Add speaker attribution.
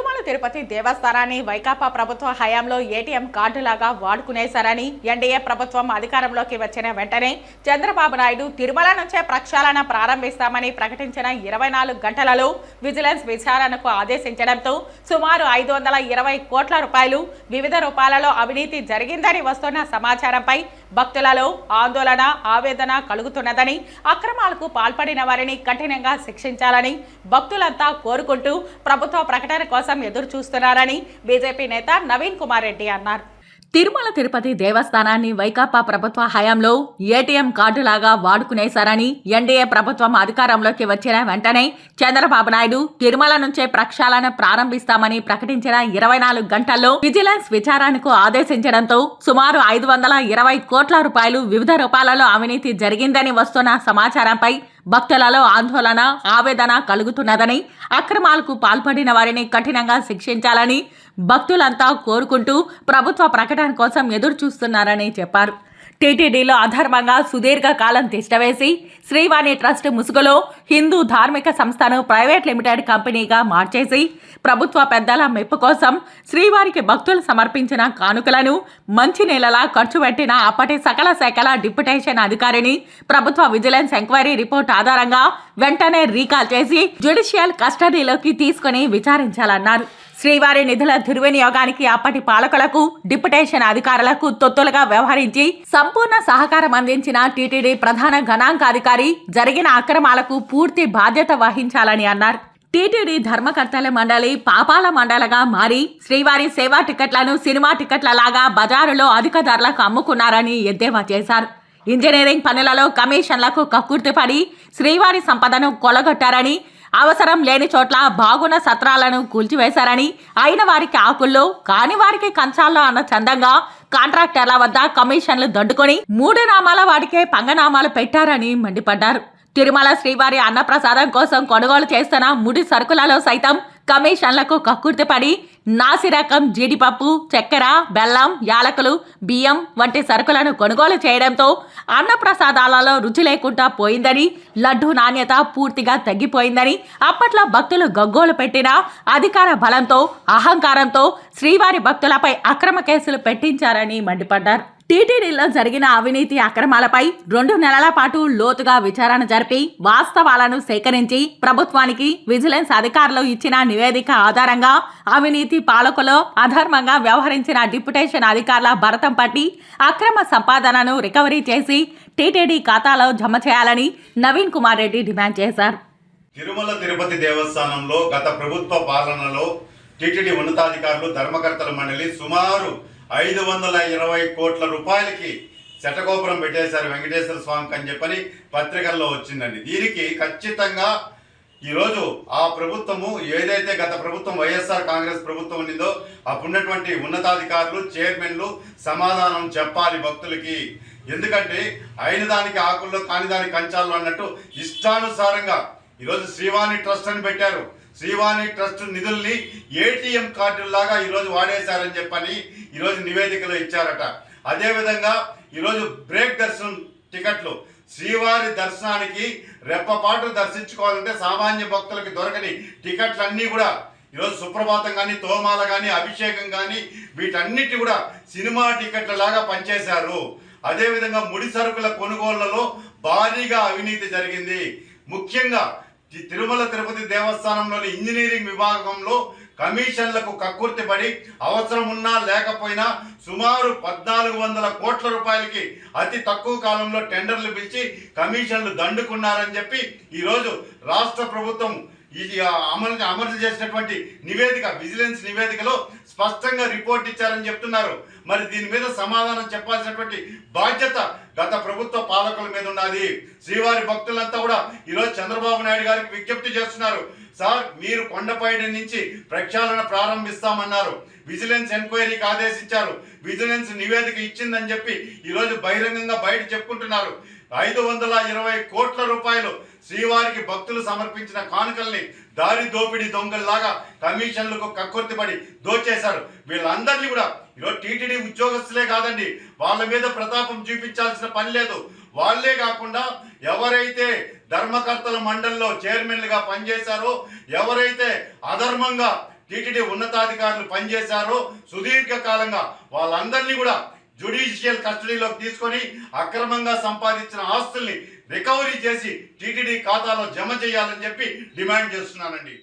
Speaker 1: తిరుమల తిరుపతి దేవస్థానాన్ని వైకాపా ప్రభుత్వ హయాంలో ATM కార్డులాగా వాడుకునేశారని NDA ప్రభుత్వం అధికారంలోకి వచ్చిన వెంటనే చంద్రబాబు నాయుడు తిరుమల నుంచే ప్రక్షాళన ప్రారంభిస్తామని ప్రకటించిన ఇరవై నాలుగు గంటలలో విజిలెన్స్ విచారణకు ఆదేశించడంతో సుమారు ఐదు వందల ఇరవై కోట్ల రూపాయలు వివిధ రూపాలలో అవినీతి జరిగిందని వస్తున్న సమాచారంపై భక్తులలో ఆందోళన ఆవేదన కలుగుతున్నదని అక్రమాలకు పాల్పడిన వారిని కఠినంగా శిక్షించాలని భక్తులంతా కోరుకుంటూ ప్రభుత్వ ప్రకటన కోసం ఎదురు చూస్తున్నారని బీజేపీ నేత నవీన్ కుమార్ రెడ్డి అన్నారు. తిరుమల తిరుపతి దేవస్థానాన్ని వైకాపా ప్రభుత్వ హయాంలో ఏటీఎం కార్డులాగా వాడుకునేశారని ఎన్డీఏ ప్రభుత్వం అధికారంలోకి వచ్చిన వెంటనే చంద్రబాబు నాయుడు తిరుమల నుంచే ప్రక్షాళన ప్రారంభిస్తామని ప్రకటించిన ఇరవై నాలుగు గంటల్లో విజిలెన్స్ విచారణకు ఆదేశించడంతో సుమారు ఐదు వందల ఇరవై కోట్ల రూపాయలు వివిధ రూపాలలో అవినీతి జరిగిందని వస్తున్న సమాచారంపై భక్తులలో ఆందోళన ఆవేదన కలుగుతున్నదని అక్రమాలకు పాల్పడిన వారిని కఠినంగా శిక్షించాలని భక్తులంతా కోరుకుంటూ ప్రభుత్వ ప్రకటన కోసం ఎదురు చూస్తున్నారని చెప్పారు. టీటీడీలో అధర్మంగా సుదీర్ఘ కాలం తిష్టవేసి శ్రీవాణి ట్రస్ట్ ముసుగులో హిందూ ధార్మిక సంస్థను ప్రైవేట్ లిమిటెడ్ కంపెనీగా మార్చేసి ప్రభుత్వ పెద్దల మెప్పు కోసం శ్రీవారికి భక్తులు సమర్పించిన కానుకలను మంచి నెలలా ఖర్చు పెట్టిన అప్పటి సకల శాఖల డిప్యుటేషన్ అధికారిని ప్రభుత్వ విజిలెన్స్ ఎంక్వైరీ రిపోర్ట్ ఆధారంగా వెంటనే రీకాల్ చేసి జ్యుడిషియల్ కస్టడీలోకి తీసుకుని విచారించాలన్నారు. శ్రీవారి నిధుల దుర్వినియోగానికి అప్పటి పాలకులకు డిప్యుటేషన్ అధికారులకు తొత్తులుగా వ్యవహరించి సంపూర్ణ సహకారం అందించిన టీటీడీ ప్రధాన గణాంకాధికారి జరిగిన అక్రమాలకు పూర్తి బాధ్యత వహించాలని అన్నారు. టీటీడీ ధర్మకర్తల మండలి పాపాల మండలగా మారి శ్రీవారి సేవా టికెట్లను సినిమా టికెట్ల లాగా బజారులో అధిక ధరలకు అమ్ముకున్నారని ఎద్దేవా చేశారు. ఇంజనీరింగ్ పనులలో కమిషన్లకు కక్కుర్తిపడి శ్రీవారి సంపదను కొలగొట్టారని అవసరం లేని చోట్ల బాగున్న సత్రాలను కూల్చివేశారని అయిన వారికి ఆకుల్లో కాని వారికి కంచాల్లో అన్న చందంగా కాంట్రాక్టర్ల వద్ద కమిషన్లు దండుకొని మూడు నామాల వాడికే పంగనామాలు పెట్టారని మండిపడ్డారు. తిరుమల శ్రీవారి అన్నప్రసాదం కోసం కొనుగోలు చేస్తున్న ముడి సరుకులలో సైతం కమిషన్లకు కక్కుర్తిపడి నాసిరకం జీడిపప్పు చక్కెర బెల్లం యాలకులు బియ్యం వంటి సరుకులను కొనుగోలు చేయడంతో అన్నప్రసాదాలలో రుచి లేకుండా పోయిందని లడ్డు నాణ్యత పూర్తిగా తగ్గిపోయిందని అప్పట్లో భక్తులు గగ్గోలు పెట్టిన అధికార బలంతో అహంకారంతో శ్రీవారి భక్తులపై అక్రమ కేసులు పెట్టించారని మండిపడ్డారు. టీటీడీలో జరిగిన అవినీతి అక్రమాలపై రెండు నెలల పాటు లోతుగా విచారణ జరిపి వాస్తవాలను సేకరించి ప్రభుత్వానికి విజిలెన్స్ అధికారులు ఇచ్చిన నివేదిక ఆధారంగా అవినీతి పాలకులు అధర్మంగా వ్యవహరించిన డిప్యుటేషన్ అధికారుల భరతం పట్టి అక్రమ సంపాదనను రికవరీ చేసి టీటీడీ ఖాతాలో జమ చేయాలని నవీన్ కుమార్ రెడ్డి డిమాండ్ చేశారు.
Speaker 2: తిరుమల తిరుపతి దేవస్థానంలో గత ప్రభుత్వ పాలనలో టీటీడీ ఉన్నతాధికారులు ధర్మకర్తల మండలి సుమారు ఐదు వందల ఇరవై కోట్ల రూపాయలకి చట్టగోపురం పెట్టేశారు వెంకటేశ్వర స్వామికి అని చెప్పని పత్రికల్లో వచ్చిందండి. దీనికి ఖచ్చితంగా ఈరోజు ఆ ప్రభుత్వము ఏదైతే గత ప్రభుత్వం వైఎస్ఆర్ కాంగ్రెస్ ప్రభుత్వం ఉండిందో అప్పుడున్నటువంటి ఉన్నతాధికారులు చైర్మన్లు సమాధానం చెప్పాలి భక్తులకి. ఎందుకంటే అయిన దానికి ఆకుల్లో కాని దానికి కంచాల్లో అన్నట్టు ఇష్టానుసారంగా ఈరోజు శ్రీవాణి ట్రస్ట్ అని పెట్టారు. శ్రీవాణి ట్రస్ట్ నిధుల్ని ఏటీఎం కార్డుల్లాగా ఈరోజు వాడేశారని చెప్పని ఈరోజు నివేదికలో ఇచ్చారట. అదేవిధంగా ఈరోజు బ్రేక్ దర్శనం టికెట్లు. శ్రీవారి దర్శనానికి రెప్పపాటు దర్శించుకోవాలంటే సామాన్య భక్తులకి దొరకని టికెట్లన్నీ కూడా ఈరోజు సుప్రభాతం కానీ తోమాల కానీ అభిషేకం కానీ వీటన్నిటి కూడా సినిమా టికెట్ల లాగా పనిచేశారు. అదేవిధంగా ముడి సరుకుల కొనుగోళ్ళలో భారీగా అవినీతి జరిగింది. ముఖ్యంగా తిరుమల తిరుపతి దేవస్థానంలోని ఇంజనీరింగ్ విభాగంలో కమిషన్లకు కక్కుర్తిపడి అవసరం ఉన్నా లేకపోయినా సుమారు పద్నాలుగు వందల కోట్ల రూపాయలకి అతి తక్కువ కాలంలో టెండర్లు పిలిచి కమిషన్లు దండుకున్నారని చెప్పి ఈరోజు రాష్ట్ర ప్రభుత్వం ఇది అమలు అమలు చేసినటువంటి నివేదిక విజిలెన్స్ నివేదికలో స్పష్టంగా రిపోర్ట్ ఇచ్చారని చెప్తున్నారు. మరి దీని మీద సమాధానం చెప్పాల్సినటువంటి బాధ్యత గత ప్రభుత్వ పాలకుల మీద ఉన్నది. శ్రీవారి భక్తులంతా కూడా ఈరోజు చంద్రబాబు నాయుడు గారికి విజ్ఞప్తి చేస్తున్నారు. సార్ మీరు కొండపైడి నుంచి ప్రక్షాళన ప్రారంభిస్తామన్నారు. విజిలెన్స్ ఎంక్వైరీకి ఆదేశించారు. విజిలెన్స్ నివేదిక ఇచ్చిందని చెప్పి ఈరోజు బహిరంగంగా బయట చెప్పుకుంటున్నారు. ఐదు వందల ఇరవై కోట్ల రూపాయలు శ్రీవారికి భక్తులు సమర్పించిన కానుకల్ని దారి దోపిడీ దొంగల్లాగా కమిషన్లకు కక్కుర్తిపడి దోచేశారు. వీళ్ళందరినీ కూడా ఈరోజు టీటీడీ ఉద్యోగస్తులే కాదండి వాళ్ళ మీద ప్రతాపం చూపించాల్సిన పని లేదు. వాళ్ళే కాకుండా ఎవరైతే ధర్మకర్తల మండలిలో చైర్మన్లుగా పనిచేశారో ఎవరైతే అధర్మంగా టీటీడీ ఉన్నతాధికారులు పనిచేశారో సుదీర్ఘ కాలంగా వాళ్ళందరినీ కూడా జ్యుడిషియల్ కస్టడీలోకి తీసుకొని అక్రమంగా సంపాదించిన ఆస్తుల్ని రికవరీ చేసి టీటీడీ ఖాతాలో జమ చేయాలని చెప్పి డిమాండ్ చేస్తున్నానండి.